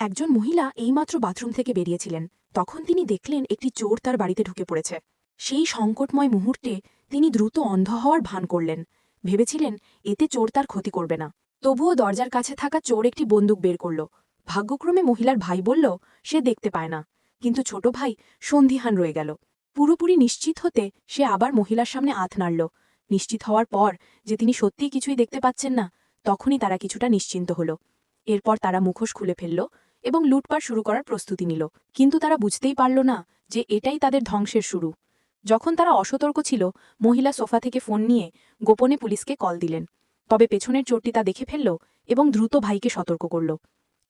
একজন মহিলা এইমাত্র বাথরুম থেকে বেরিয়েছিলেন। তখন তিনি দেখলেন একটি চোর তার বাড়িতে ঢুকে পড়েছে। সেই সংকটময় মুহূর্তে তিনি দ্রুত অন্ধ হওয়ার ভান করলেন। ভেবেছিলেন, এতে চোর তার ক্ষতি করবে না। তবুও দরজার কাছে থাকা চোর একটি বন্দুক বের করল। ভাগ্যক্রমে মহিলার ভাই বলল, সে দেখতে পায় না। কিন্তু ছোট ভাই সন্ধিহান রয়ে গেল। পুরোপুরি নিশ্চিত হতে সে আবার মহিলার সামনে আথ নাড়ল। নিশ্চিত হওয়ার পর যে তিনি সত্যিই কিছুই দেখতে পাচ্ছেন না, তখনই তারা কিছুটা নিশ্চিন্ত হল। এরপর তারা মুখোশ খুলে ফেলল। এবং লুটপাট শুরু করার প্রস্তুতি নিল। কিন্তু তারা বুঝতেই পারল না যে এটাই তাদের ধ্বংসের শুরু। যখন তারা অসতর্ক ছিল, মহিলা সোফা থেকে ফোন নিয়ে গোপনে পুলিশকে কল দিলেন। তবে পেছনের চোরটি তা দেখে ফেলল এবং দ্রুত ভাইকে সতর্ক করল।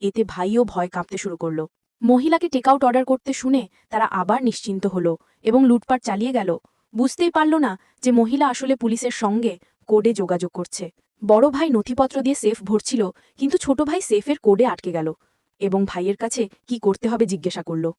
এতে ভাইও ভয় কাঁপতে শুরু করল। মহিলাকে টেকআউট অর্ডার করতে শুনে তারা আবার নিশ্চিন্ত হল এবং লুটপাট চালিয়ে গেল। বুঝতেই পারল না যে মহিলা আসলে পুলিশের সঙ্গে কোডে যোগাযোগ করছে। বড় ভাই নথিপত্র দিয়ে সেফ ভরছিল, কিন্তু ছোট ভাই সেফের কোডে আটকে গেল। এবং ভাইয়ের কাছে কি করতে হবে জিজ্ঞাসা করল।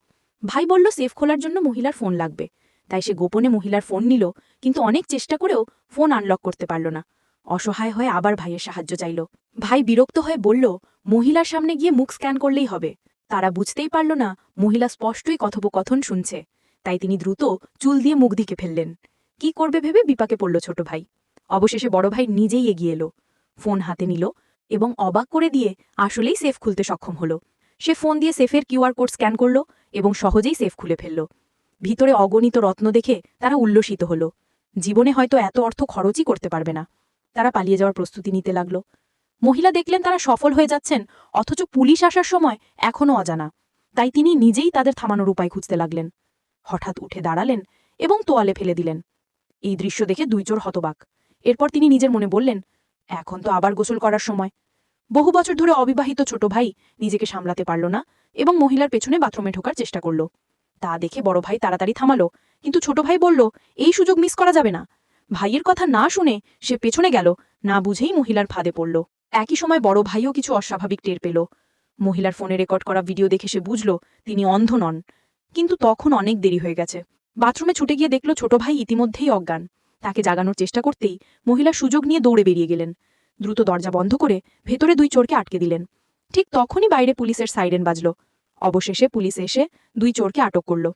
ভাই বলল, সেফ খোলার জন্য মহিলার ফোন লাগবে। তাই সে গোপনে মহিলার ফোন নিল, কিন্তু অনেক চেষ্টা করেও ফোন আনলক করতে পারল না। অসহায় হয়ে আবার ভাইয়ের সাহায্য চাইল। ভাই বিরক্ত হয়ে বলল, মহিলার সামনে গিয়ে মুখ স্ক্যান করলেই হবে। তারা বুঝতেই পারল না, মহিলা স্পষ্টই কথোপকথন শুনছে। তাই তিনি দ্রুত চুল দিয়ে মুখ দিকে ফেললেন। কি করবে ভেবে বিপাকে পড়ল ছোট ভাই। অবশেষে বড় ভাই নিজেই এগিয়ে এলো। ফোন হাতে নিল এবং অবাক করে দিয়ে আসলেই সেফ খুলতে সক্ষম হলো। সে ফোন দিয়ে সেফের কিউআর কোড স্ক্যান করল এবং সহজেই সেফ খুলে ফেলল। ভিতরে অগণিত রত্ন দেখে তারা উল্লসিত হল। জীবনে হয়তো এত অর্থ খরচই করতে পারবে না। তারা পালিয়ে যাওয়ার প্রস্তুতি নিতে লাগল। মহিলা দেখলেন তারা সফল হয়ে যাচ্ছেন, অথচ পুলিশ আসার সময় এখনও অজানা। তাই তিনি নিজেই তাদের থামানোর উপায় খুঁজতে লাগলেন। হঠাৎ উঠে দাঁড়ালেন এবং তোয়ালে ফেলে দিলেন। এই দৃশ্য দেখে দুই চোর হতবাক। এরপর তিনি নিজের মনে বললেন এখন তো আবার গোসল করার সময়। বহু বছর ধরে অবিবাহিত ছোট ভাই নিজেকে সামলাতে পারল না এবং মহিলার পেছনে বাথরুমে ঢোকার চেষ্টা করল। তা দেখে বড় ভাই তাড়াতাড়ি থামালো, কিন্তু ছোট ভাই বলল, এই সুযোগ মিস করা যাবে না। ভাইয়ের কথা না শুনে সে পেছনে গেল, না বুঝেই মহিলার ফাঁদে পড়ল। একই সময় বড় ভাইও কিছু অস্বাভাবিক টের পেল। মহিলার ফোনে রেকর্ড করা ভিডিও দেখে সে বুঝল, তিনি অন্ধ নন। কিন্তু তখন অনেক দেরি হয়ে গেছে। বাথরুমে ছুটে গিয়ে দেখল ছোট ভাই ইতিমধ্যেই অজ্ঞান। তাকে জাগানোর চেষ্টা করতেই মহিলা সুযোগ নিয়ে দৌড়ে বেরিয়ে গেলেন। দ্রুত দরজা বন্ধ করে ভেতরে দুই চোরকে আটকে দিলেন। ঠিক তখনই বাইরে পুলিশের সাইরেন বাজল। অবশেষে পুলিশ এসে দুই চোরকে আটক করল।